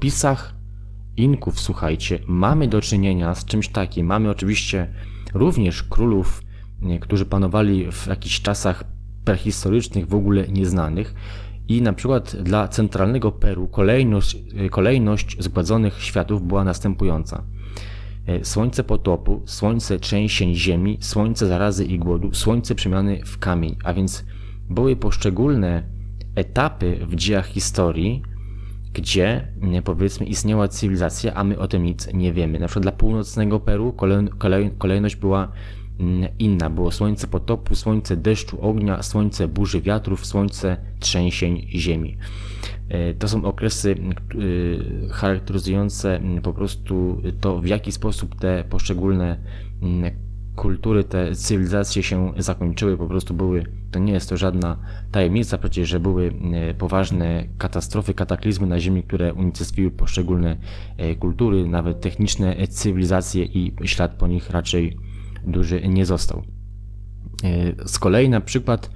opisach Inków, słuchajcie, mamy do czynienia z czymś takim. Mamy oczywiście również królów, którzy panowali w jakichś czasach prehistorycznych, w ogóle nieznanych. I na przykład dla centralnego Peru kolejność, kolejność zgładzonych światów była następująca. E, Słońce potopu, słońce trzęsień ziemi, słońce zarazy i głodu, słońce przemiany w kamień. A więc były poszczególne etapy w dziejach historii, gdzie nie, powiedzmy istniała cywilizacja, a my o tym nic nie wiemy. Na przykład dla północnego Peru kolej, kolej, kolejność była mm, inna. Było słońce potopu, słońce deszczu, ognia, słońce burzy wiatrów, słońce trzęsień ziemi. E, To są okresy y, charakteryzujące mm, po prostu to, w jaki sposób te poszczególne mm, kultury, te cywilizacje się zakończyły, po prostu były, to nie jest to żadna tajemnica przecież, że były e, poważne katastrofy, kataklizmy na Ziemi, które unicestwiły poszczególne e, kultury, nawet techniczne cywilizacje i ślad po nich raczej duży nie został. E, Z kolei na przykład,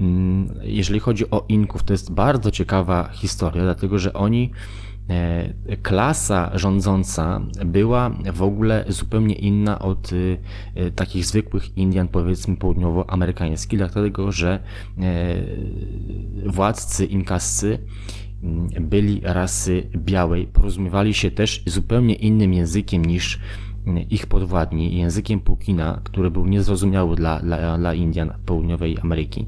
mm, jeżeli chodzi o Inków, to jest bardzo ciekawa historia, dlatego że oni, e, klasa rządząca była w ogóle zupełnie inna od y, takich zwykłych Indian, powiedzmy południowoamerykańskich, dlatego że e, władcy inkascy mm, byli rasy białej, porozumiewali się też zupełnie innym językiem niż ich podwładni językiem Pukina, który był niezrozumiały dla, dla, dla Indian południowej Ameryki.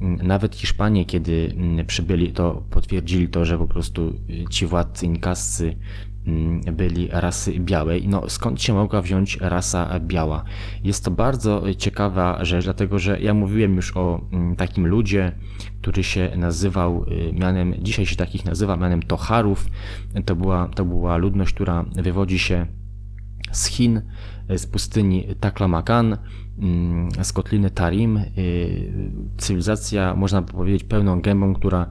Nawet Hiszpanie, kiedy mm, przybyli, to potwierdzili to, że po prostu ci władcy inkascy mm, byli rasy białej. No skąd się mogła wziąć rasa biała? Jest to bardzo ciekawa rzecz, dlatego że ja mówiłem już o mm, takim ludzie, który się nazywał y, mianem, dzisiaj się takich nazywa mianem Tocharów. To była, to była ludność, która wywodzi się z Chin, z pustyni Taklamakan, mm, z kotliny Tarim. y, Cywilizacja, można powiedzieć, pełną gębą, która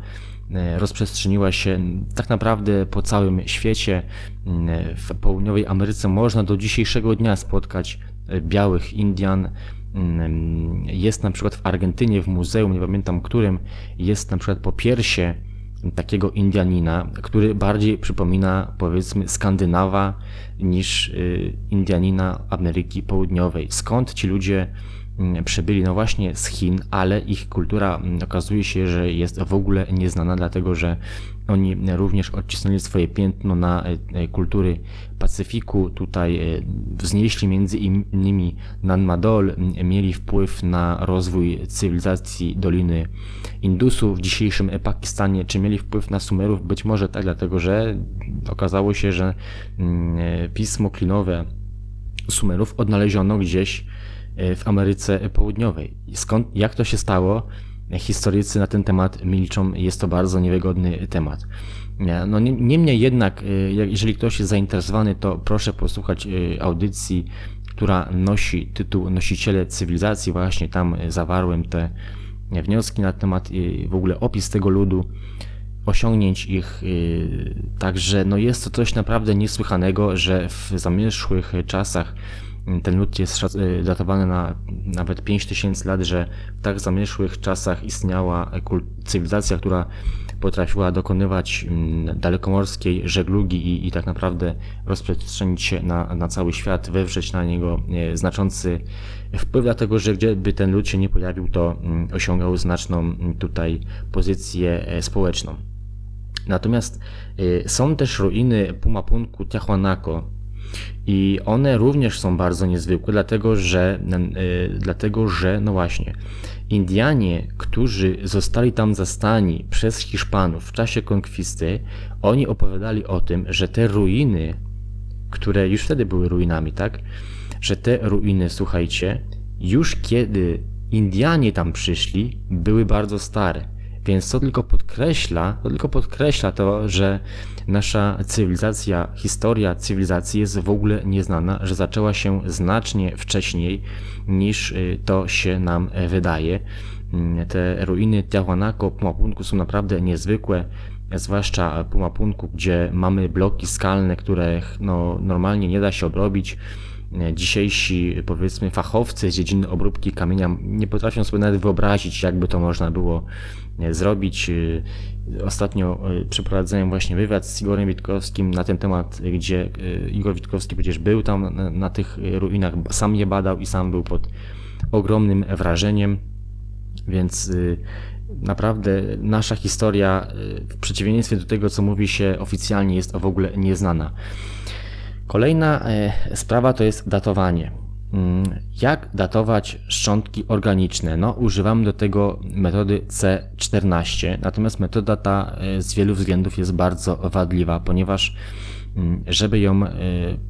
e, rozprzestrzeniła się tak naprawdę po całym świecie. Mm, W południowej Ameryce można do dzisiejszego dnia spotkać białych Indian. Mm, Jest na przykład w Argentynie, w muzeum, nie pamiętam którym, jest na przykład popiersie takiego Indianina, który bardziej przypomina powiedzmy Skandynawa niż y, Indianina Ameryki Południowej. Skąd ci ludzie przybyli? No właśnie z Chin, ale ich kultura okazuje się, że jest w ogóle nieznana, dlatego że oni również odcisnęli swoje piętno na e, e, kultury Pacyfiku. Tutaj e, wznieśli między innymi Nanmadol, mieli wpływ na rozwój cywilizacji Doliny Indusu w dzisiejszym Pakistanie. Czy mieli wpływ na Sumerów? Być może tak, dlatego że okazało się, że pismo klinowe Sumerów odnaleziono gdzieś w Ameryce Południowej. Skąd, jak to się stało? Historycy na ten temat milczą, jest to bardzo niewygodny temat. Nie, No, nie- niemniej jednak, e, jeżeli ktoś jest zainteresowany, to proszę posłuchać e, audycji, która nosi tytuł Nosiciele Cywilizacji. Właśnie tam e, zawarłem te wnioski na temat e, w ogóle opis tego ludu osiągnięć ich. Także no jest to coś naprawdę niesłychanego, że w zamierzchłych czasach ten lud jest y, datowany na nawet 5000 lat, że w tak zamierzchłych czasach istniała cywilizacja, która potrafiła dokonywać mm, dalekomorskiej żeglugi i, i tak naprawdę rozprzestrzenić się na, na cały świat, wywrzeć na niego e, znaczący wpływ, dlatego że gdzie by ten lud się nie pojawił, to mm, osiągał znaczną mm, tutaj pozycję e, społeczną. Natomiast y, są też ruiny Pumapunku Tiahuanaco i one również są bardzo niezwykłe, dlatego że, y, dlatego że no właśnie, Indianie, którzy zostali tam zastani przez Hiszpanów w czasie konkwisty, oni opowiadali o tym, że te ruiny, które już wtedy były ruinami, tak? Że te ruiny, słuchajcie, już kiedy Indianie tam przyszli, były bardzo stare. Więc to tylko podkreśla, to tylko podkreśla to, że nasza cywilizacja, historia cywilizacji jest w ogóle nieznana, że zaczęła się znacznie wcześniej niż y, to się nam e, wydaje. Mm, Te ruiny Tiahuanaco, Pumapunku są naprawdę niezwykłe, zwłaszcza Pumapunku, gdzie mamy bloki skalne, których no, normalnie nie da się obrobić. E, dzisiejsi, powiedzmy, fachowcy z dziedziny obróbki kamienia nie potrafią sobie nawet wyobrazić, jakby to można było e, zrobić. Ostatnio przeprowadziłem właśnie wywiad z Igorem Witkowskim na ten temat, gdzie Igor Witkowski przecież był tam na, na tych ruinach, sam je badał i sam był pod ogromnym wrażeniem, więc naprawdę nasza historia, w przeciwieństwie do tego, co mówi się oficjalnie, jest w ogóle nieznana. Kolejna e, sprawa to jest datowanie. Mm, jak datować szczątki organiczne? No, używam do tego metody C14, natomiast metoda ta e, z wielu względów jest bardzo wadliwa, ponieważ mm, żeby ją e,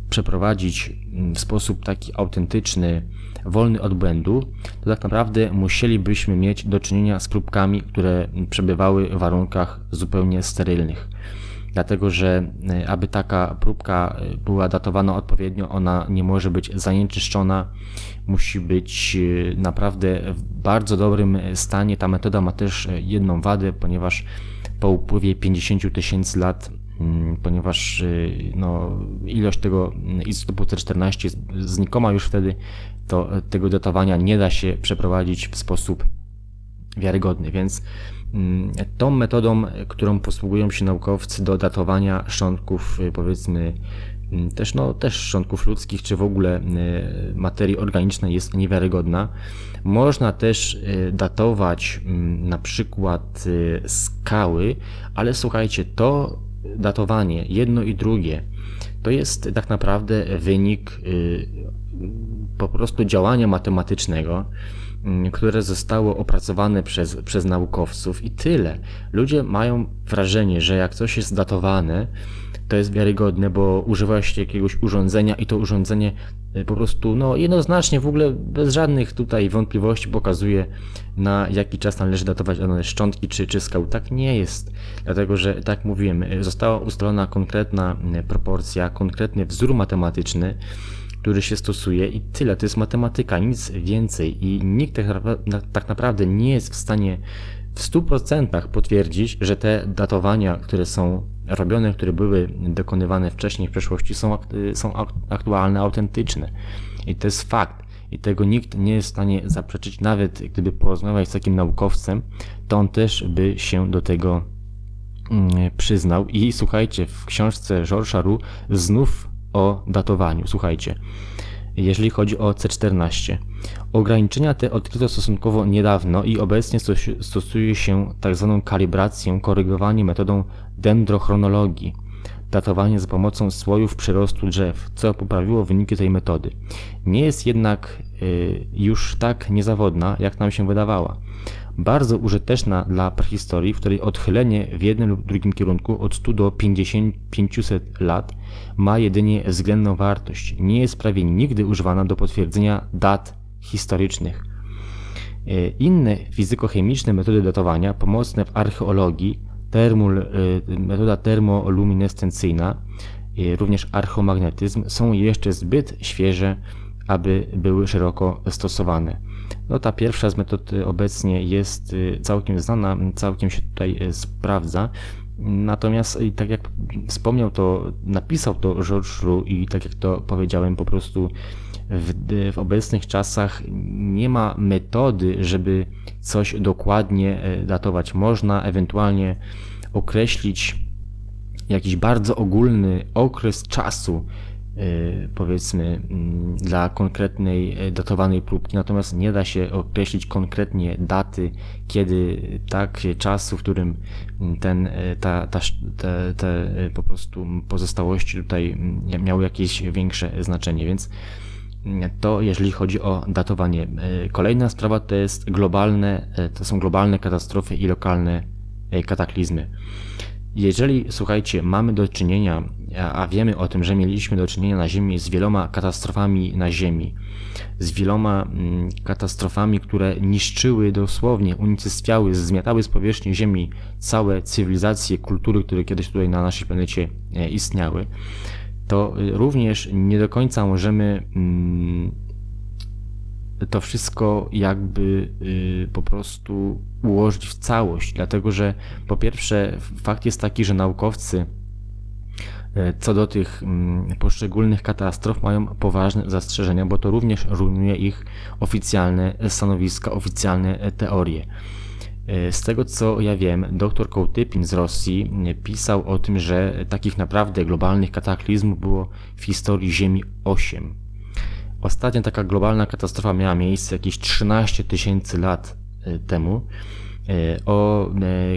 przeprowadzić mm, w sposób taki autentyczny, wolny od błędu, to tak naprawdę musielibyśmy mieć do czynienia z próbkami, które przebywały w warunkach zupełnie sterylnych dlatego że e, aby taka próbka e, była datowana odpowiednio, ona nie może być zanieczyszczona, musi być e, naprawdę w bardzo dobrym stanie. Ta metoda ma też jedną wadę, ponieważ po upływie 50 tysięcy lat, mm, ponieważ no, ilość tego izotopu C14 jest znikoma już wtedy, to tego datowania nie da się przeprowadzić w sposób wiarygodny, więc tą metodą, którą posługują się naukowcy do datowania szczątków, y, powiedzmy, mm, też, no, też szczątków ludzkich, czy w ogóle y, materii organicznej jest niewiarygodna. Można też y, datować mm, na przykład skały, ale słuchajcie, to datowanie, jedno i drugie, to jest tak naprawdę wynik po prostu działania matematycznego, Mm, które zostało opracowane przez, przez naukowców i tyle. Ludzie mają wrażenie, że jak coś jest datowane, to jest wiarygodne, bo używa się jakiegoś urządzenia i to urządzenie y, po prostu no, jednoznacznie w ogóle bez żadnych tutaj wątpliwości pokazuje na jaki czas należy datować dane szczątki czy, czy skał. Tak nie jest, dlatego że tak mówiłem, y, została ustalona konkretna y, proporcja, konkretny wzór matematyczny, który się stosuje i tyle. To jest matematyka, nic więcej. I nikt tak, tak naprawdę nie jest w stanie w 100% potwierdzić, że te datowania, które są robione, które były dokonywane wcześniej w przeszłości, są, są aktualne, autentyczne. I to jest fakt. I tego nikt nie jest w stanie zaprzeczyć, nawet gdyby porozmawiać z takim naukowcem, to on też by się do tego mm, przyznał. I słuchajcie, w książce Georgesa Roux znów o datowaniu. Słuchajcie, jeżeli chodzi o C14. Ograniczenia te odkryto stosunkowo niedawno i obecnie stosuje się tzw. Tak kalibrację, korygowanie metodą dendrochronologii, datowanie za pomocą słojów przyrostu drzew, co poprawiło wyniki tej metody. Nie jest jednak y, już tak niezawodna, jak nam się wydawała bardzo użyteczna dla prehistorii, w której odchylenie w jednym lub drugim kierunku od 100 do 50, 500 lat ma jedynie względną wartość. Nie jest prawie nigdy używana do potwierdzenia dat historycznych. E, inne fizykochemiczne metody datowania pomocne w archeologii, termul, e, metoda termoluminescencyjna, e, również archomagnetyzm są jeszcze zbyt świeże, aby były szeroko stosowane. No ta pierwsza z metod y, obecnie jest y, całkiem znana, całkiem się tutaj y, sprawdza. Natomiast tak jak wspomniał to, napisał to George i tak jak to powiedziałem, po prostu w, w, obecnych czasach nie ma metody, żeby coś dokładnie datować. Można ewentualnie określić jakiś bardzo ogólny okres czasu, powiedzmy mm, dla konkretnej y, datowanej próbki, natomiast nie da się określić konkretnie daty, kiedy tak czasu, w którym ten, y, ta, ta, te, te po prostu pozostałości tutaj mm, miały jakieś większe znaczenie, więc mm, to jeżeli chodzi o datowanie. Kolejna sprawa to jest globalne, to są globalne katastrofy i lokalne kataklizmy. Jeżeli, słuchajcie, mamy do czynienia, a wiemy o tym, że mieliśmy do czynienia na Ziemi z wieloma katastrofami na Ziemi, z wieloma mm, katastrofami, które niszczyły dosłownie, unicestwiały, zmiatały z powierzchni Ziemi całe cywilizacje, kultury, które kiedyś tutaj na naszej planecie e, istniały, to y, również nie do końca możemy mm, to wszystko jakby y, po prostu ułożyć w całość, dlatego że po pierwsze fakt jest taki, że naukowcy e, co do tych mm, poszczególnych katastrof mają poważne zastrzeżenia, bo to również rujnuje ich oficjalne stanowiska, oficjalne teorie. E, z tego co ja wiem, dr Kołtypin z Rosji pisał o tym, że takich naprawdę globalnych kataklizmów było w historii Ziemi 8. Ostatnia taka globalna katastrofa miała miejsce jakieś 13 tysięcy lat e, temu. E, o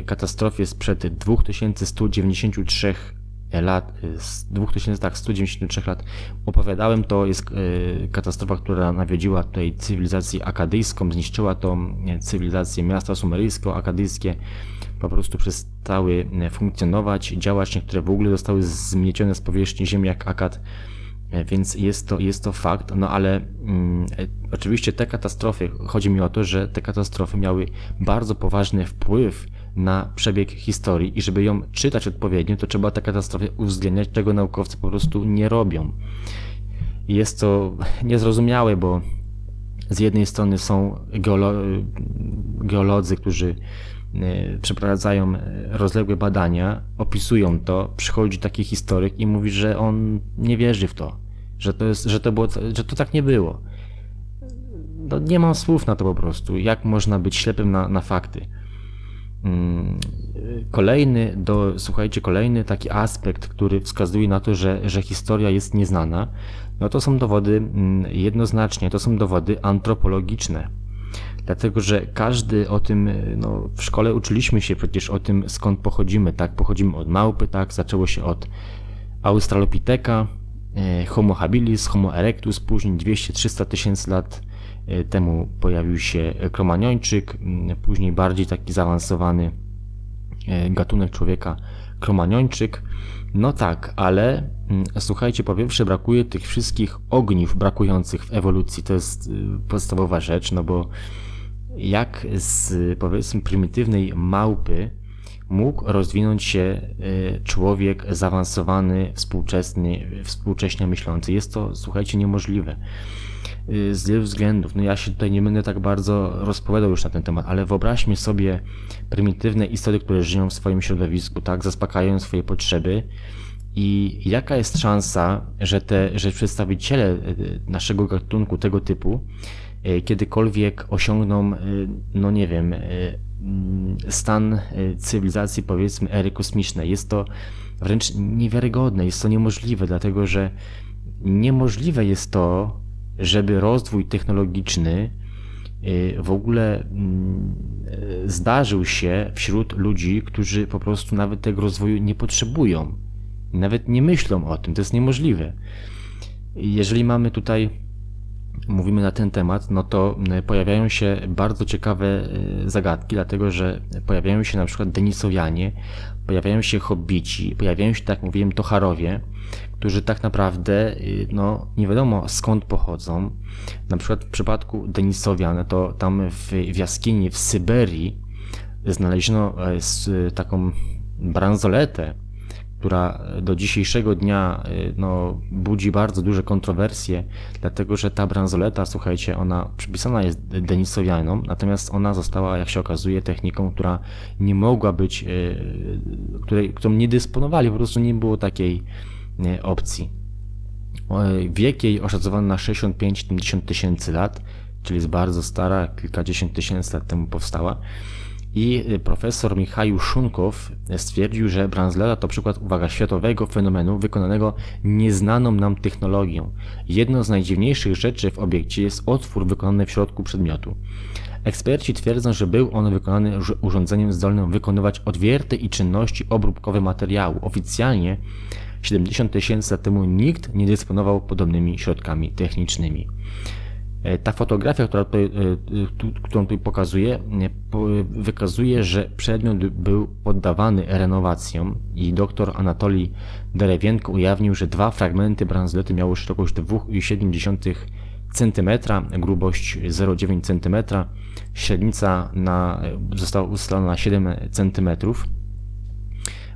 katastrofie sprzed 2193 lat, z 2193 lat opowiadałem, to. Jest e, katastrofa, która nawiedziła tutaj cywilizację akadyjską, zniszczyła tą cywilizację miasta sumeryjskie, akadyjskie, po prostu przestały e, funkcjonować, działać, niektóre w ogóle zostały zmiecione z powierzchni ziemi jak akad, e, więc jest to, jest to fakt, no ale mm, oczywiście te katastrofy, chodzi mi o to, że te katastrofy miały bardzo poważny wpływ na przebieg historii i żeby ją czytać odpowiednio, to trzeba te katastrofy uwzględniać, czego naukowcy po prostu nie robią. Jest to niezrozumiałe, bo z jednej strony są geolo geolodzy, którzy e, przeprowadzają rozległe badania, opisują to, przychodzi taki historyk i mówi, że on nie wierzy w to, że to, jest, że to, było, że to tak nie było. No, nie mam słów na to po prostu. Jak można być ślepym na, na fakty? Mm, kolejny, do, słuchajcie, kolejny taki aspekt, który wskazuje na to, że, że historia jest nieznana, no to są dowody mm, jednoznacznie, to są dowody antropologiczne. Dlatego, że każdy o tym, no w szkole uczyliśmy się przecież o tym, skąd pochodzimy, tak? Pochodzimy od małpy, tak? Zaczęło się od Australopitheka, e, Homo habilis, Homo erectus, później 200-300 tysięcy lat E, temu pojawił się kromaniończyk, później bardziej taki zaawansowany e, gatunek człowieka kromaniończyk. No tak, ale słuchajcie, po pierwsze brakuje tych wszystkich ogniw brakujących w ewolucji. To jest podstawowa rzecz, no bo jak z powiedzmy prymitywnej małpy mógł rozwinąć się y, człowiek zaawansowany, współczesny, współcześnie myślący. Jest to, słuchajcie, niemożliwe. Y, z wielu względów. No ja się tutaj nie będę tak bardzo rozpowiadał już na ten temat, ale wyobraźmy sobie prymitywne istoty, które żyją w swoim środowisku, tak, zaspokajają swoje potrzeby i jaka jest szansa, że te, że przedstawiciele y, naszego gatunku tego typu kiedykolwiek osiągną, no nie wiem, mm, stan cywilizacji, powiedzmy, ery kosmicznej. Jest to wręcz niewiarygodne, jest to niemożliwe, dlatego że niemożliwe jest to, żeby rozwój technologiczny w ogóle mm, zdarzył się wśród ludzi, którzy po prostu nawet tego rozwoju nie potrzebują. Nawet nie myślą o tym, to jest niemożliwe. Jeżeli mamy tutaj, mówimy na ten temat, no to y, pojawiają się bardzo ciekawe zagadki, dlatego że pojawiają się na przykład Denisowianie, pojawiają się hobbici, pojawiają się, tak jak mówiłem, Tocharowie, którzy tak naprawdę y, no, nie wiadomo skąd pochodzą. Na przykład w przypadku Denisowian, to tam w, w jaskini w Syberii znaleziono e, taką bransoletę, która do dzisiejszego dnia y, no, budzi bardzo duże kontrowersje, dlatego że ta bransoleta, słuchajcie, ona przypisana jest Denisowianom, natomiast ona została, jak się okazuje, techniką, która nie mogła być, y, której, którą nie dysponowali, po prostu nie było takiej opcji. Wiek jej oszacowano na 65-70 tysięcy lat, czyli jest bardzo stara, kilkadziesiąt tysięcy lat temu powstała. I profesor Michał Szunkow stwierdził, że branslera to przykład, uwaga, światowego fenomenu wykonanego nieznaną nam technologią. Jedną z najdziwniejszych rzeczy w obiekcie jest otwór wykonany w środku przedmiotu. Eksperci twierdzą, że był on wykonany urządzeniem zdolnym wykonywać odwierty i czynności obróbkowe materiału. Oficjalnie 70 tysięcy lat temu nikt nie dysponował podobnymi środkami technicznymi. E, ta fotografia, która tutaj, e, którą tutaj pokazuję, wykazuje, że przedmiot był poddawany renowacjom i dr Anatolii Derewienko ujawnił, że dwa fragmenty bransolety miały szerokość 2,7 cm, grubość 0,9 cm, średnica na, została ustalona na 7 cm.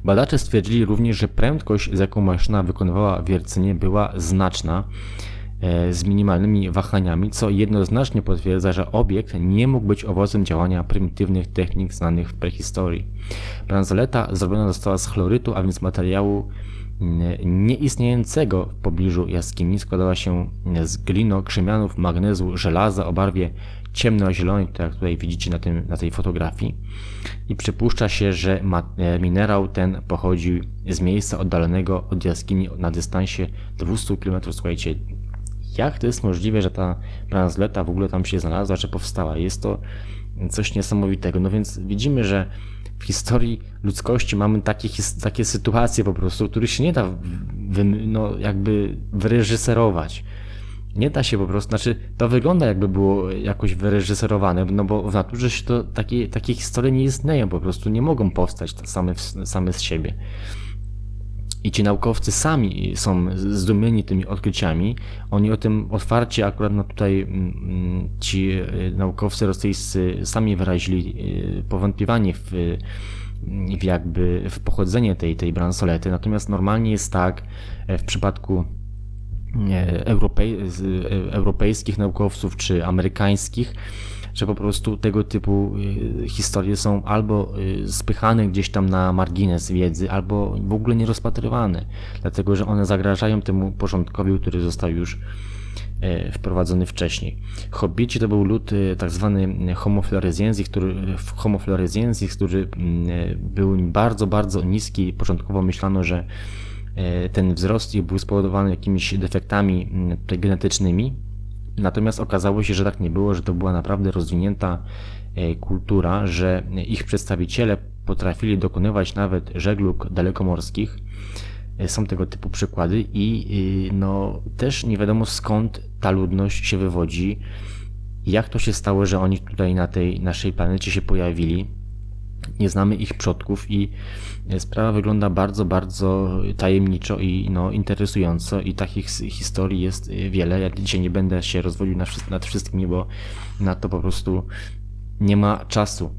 Badacze stwierdzili również, że prędkość, z jaką maszyna wykonywała wiercenie, była znaczna, e, z minimalnymi wahaniami, co jednoznacznie potwierdza, że obiekt nie mógł być owocem działania prymitywnych technik znanych w prehistorii. Bransoleta zrobiona została z chlorytu, a więc materiału nieistniejącego w pobliżu jaskini składała się z glino, krzemianów, magnezu, żelaza o barwie ciemno-zielonej, tak jak tutaj widzicie na, tym, na tej fotografii. I przypuszcza się, że e, minerał ten pochodził z miejsca oddalonego od jaskini na dystansie 200 km. Słuchajcie, jak to jest możliwe, że ta bransoleta w ogóle tam się znalazła, że powstała? Jest to coś niesamowitego. No więc widzimy, że w historii ludzkości mamy takie, takie sytuacje po prostu, których się nie da wy, no, jakby wyreżyserować. Nie da się po prostu, znaczy to wygląda jakby było jakoś wyreżyserowane, no bo w naturze się to takie, takie historie nie istnieją po prostu, nie mogą powstać same, same z siebie. I ci naukowcy sami są zdumieni tymi odkryciami. Oni o tym otwarcie, akurat no tutaj mm, mm, ci e, naukowcy rosyjscy sami wyrazili e, powątpiewanie w, w jakby w pochodzenie tej, tej bransolety. Natomiast normalnie jest tak e, w przypadku europej, europejskich naukowców czy amerykańskich, że po prostu tego typu y, historie są albo y, spychane gdzieś tam na margines wiedzy, albo w ogóle nie rozpatrywane, dlatego że one zagrażają temu porządkowi, który został już e, wprowadzony wcześniej. Hobbici to był lud y, tak zwany Homo floresiensis, który, Homo floresiensis, który e, był bardzo, bardzo niski. Początkowo myślano, że e, ten wzrost był spowodowany jakimiś defektami genetycznymi, Natomiast okazało się, że tak nie było, że to była naprawdę rozwinięta e, kultura, że ich przedstawiciele potrafili dokonywać nawet żeglug dalekomorskich. E, są tego typu przykłady i e, no, też nie wiadomo skąd ta ludność się wywodzi, jak to się stało, że oni tutaj na tej naszej planecie się pojawili nie znamy ich przodków i sprawa wygląda bardzo, bardzo tajemniczo i no, interesująco i takich historii jest wiele. Ja dzisiaj nie będę się rozwodził nad wszystkimi, bo na to po prostu nie ma czasu.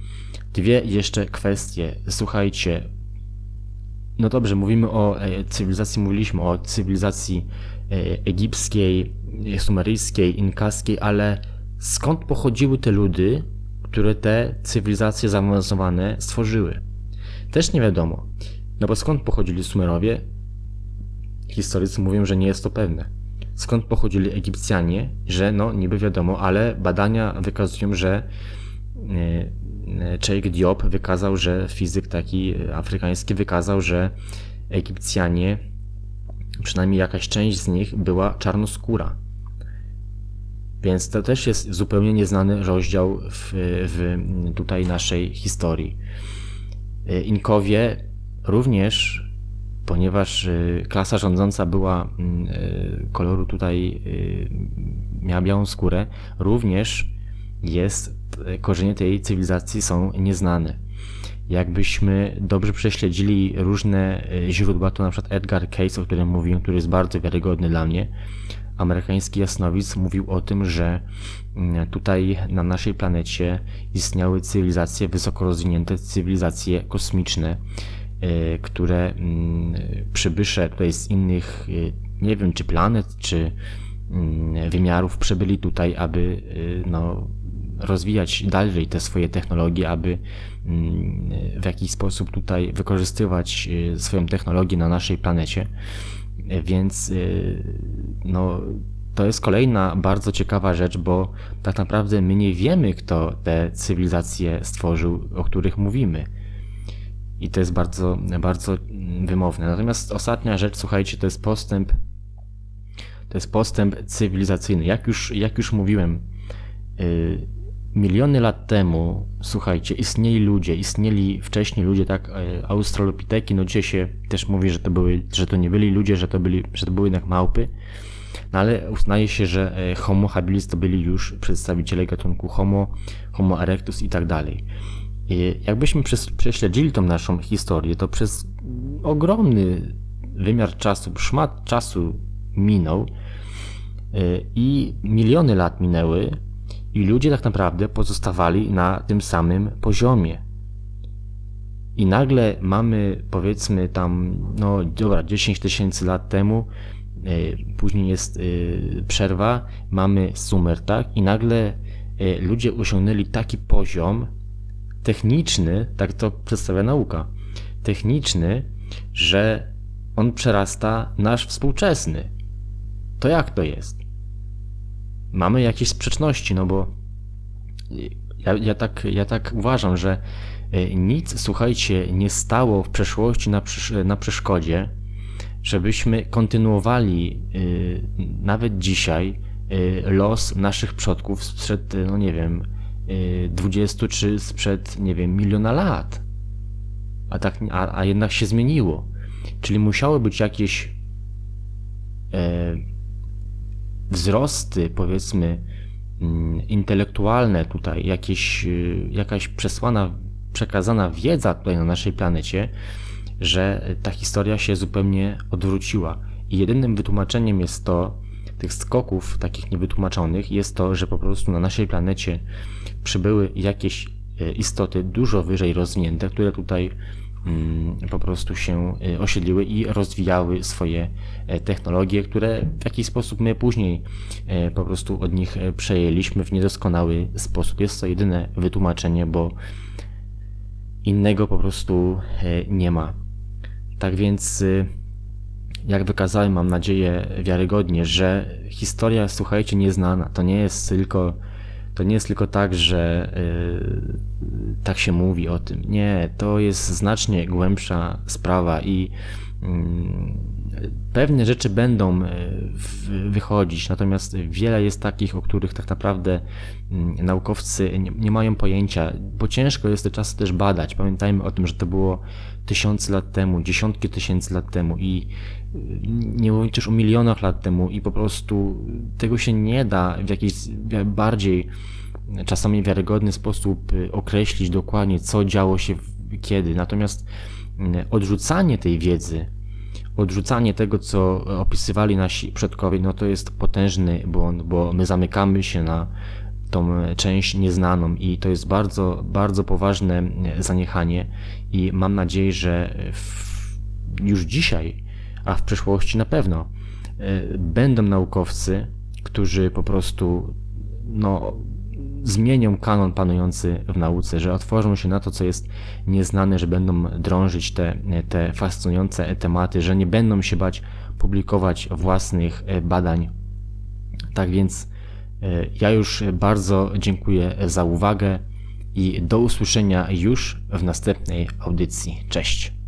Dwie jeszcze kwestie. Słuchajcie, no dobrze, mówimy o e, cywilizacji, mówiliśmy o cywilizacji e, egipskiej, sumeryjskiej, inkaskiej, ale skąd pochodziły te ludy, które te cywilizacje zaawansowane stworzyły. Też nie wiadomo. No bo skąd pochodzili Sumerowie? Historycy mówią, że nie jest to pewne. Skąd pochodzili Egipcjanie? Że no niby wiadomo, ale badania wykazują, że e, e, Cheikh Diop wykazał, że fizyk taki afrykański wykazał, że Egipcjanie, przynajmniej jakaś część z nich była czarnoskóra. Więc to też jest zupełnie nieznany rozdział w, w tutaj naszej historii. Y, Inkowie również, ponieważ y, klasa rządząca była mm, y, koloru tutaj, miała białą skórę, również jest, korzenie tej cywilizacji są nieznane. Jakbyśmy dobrze prześledzili różne źródła, to na przykład Edgar Case, o którym mówiłem, który jest bardzo wiarygodny dla mnie, amerykański jasnowic mówił o tym, że mm, tutaj na naszej planecie istniały cywilizacje wysoko rozwinięte, cywilizacje kosmiczne, e, które mm, przybysze tutaj z innych, e, nie wiem czy planet, czy mm, wymiarów przybyli tutaj, aby e, no, rozwijać dalej te swoje technologie, aby w jakiś sposób tutaj wykorzystywać swoją technologię na naszej planecie. Więc no, to jest kolejna bardzo ciekawa rzecz, bo tak naprawdę my nie wiemy, kto te cywilizacje stworzył, o których mówimy. I to jest bardzo, bardzo wymowne. Natomiast ostatnia rzecz, słuchajcie, to jest postęp. To jest postęp cywilizacyjny. Jak już, jak już mówiłem, yy, Miliony lat temu, słuchajcie, istnieli ludzie, istnieli wcześniej ludzie, tak, e, australopiteki, no dzisiaj się też mówi, że to, były, że to nie byli ludzie, że to, byli, że to były jednak małpy, no ale uznaje się, że e, Homo habilis to byli już przedstawiciele gatunku Homo, Homo erectus i tak dalej. Jakbyśmy prześledzili tą naszą historię, to przez ogromny wymiar czasu, szmat czasu minął e, i miliony lat minęły, i ludzie tak naprawdę pozostawali na tym samym poziomie. I nagle mamy, powiedzmy tam, no dobra, 10 tysięcy lat temu, później jest y, przerwa, mamy Sumer, tak? I nagle y, ludzie osiągnęli taki poziom techniczny, tak to przedstawia nauka, techniczny, że on przerasta nasz współczesny. To jak to jest? Mamy jakieś sprzeczności, no bo ja, ja, tak, ja tak uważam, że e, nic, słuchajcie, nie stało w przeszłości na, na przeszkodzie, żebyśmy kontynuowali y, nawet dzisiaj y, los naszych przodków sprzed, y, no nie wiem, y, 20 czy sprzed, nie wiem, miliona lat. A, tak, a, a jednak się zmieniło. Czyli musiały być jakieś e, wzrosty, powiedzmy, mm, intelektualne tutaj, jakieś, y, jakaś przesłana, przekazana wiedza tutaj na naszej planecie, że ta historia się zupełnie odwróciła. I jedynym wytłumaczeniem jest to, tych skoków takich niewytłumaczonych, jest to, że po prostu na naszej planecie przybyły jakieś e, istoty dużo wyżej rozwinięte, które tutaj mm, po prostu się e, osiedliły i rozwijały swoje e, technologie, które w jakiś sposób my później po prostu od nich przejęliśmy w niedoskonały sposób. Jest to jedyne wytłumaczenie, bo innego po prostu nie ma. Tak więc, y, jak wykazałem, mam nadzieję wiarygodnie, że historia, słuchajcie, nieznana. To nie jest tylko, to nie jest tylko tak, że y, tak się mówi o tym. Nie, to jest znacznie głębsza sprawa i mm, pewne rzeczy będą y, w- wychodzić, natomiast wiele jest takich, o których tak naprawdę mm, naukowcy nie, mają pojęcia, bo ciężko jest te czasy też badać. Pamiętajmy o tym, że to było tysiące lat temu, dziesiątki tysięcy lat temu i y, nie mówię też o milionach lat temu i po prostu tego się nie da w jakiś bardziej czasami wiarygodny sposób y, określić dokładnie, co działo się kiedy. Natomiast y, odrzucanie tej wiedzy, odrzucanie tego, co opisywali nasi przodkowie, no to jest potężny błąd, bo my zamykamy się na tą część nieznaną i to jest bardzo, bardzo poważne zaniechanie i mam nadzieję, że w, już dzisiaj, a w przyszłości na pewno e, będą naukowcy, którzy po prostu no, zmienią kanon panujący w nauce, że otworzą się na to, co jest nieznane, że będą drążyć te, te fascynujące tematy, że nie będą się bać publikować własnych e, badań. Tak więc e, ja już bardzo dziękuję za uwagę i do usłyszenia już w następnej audycji. Cześć.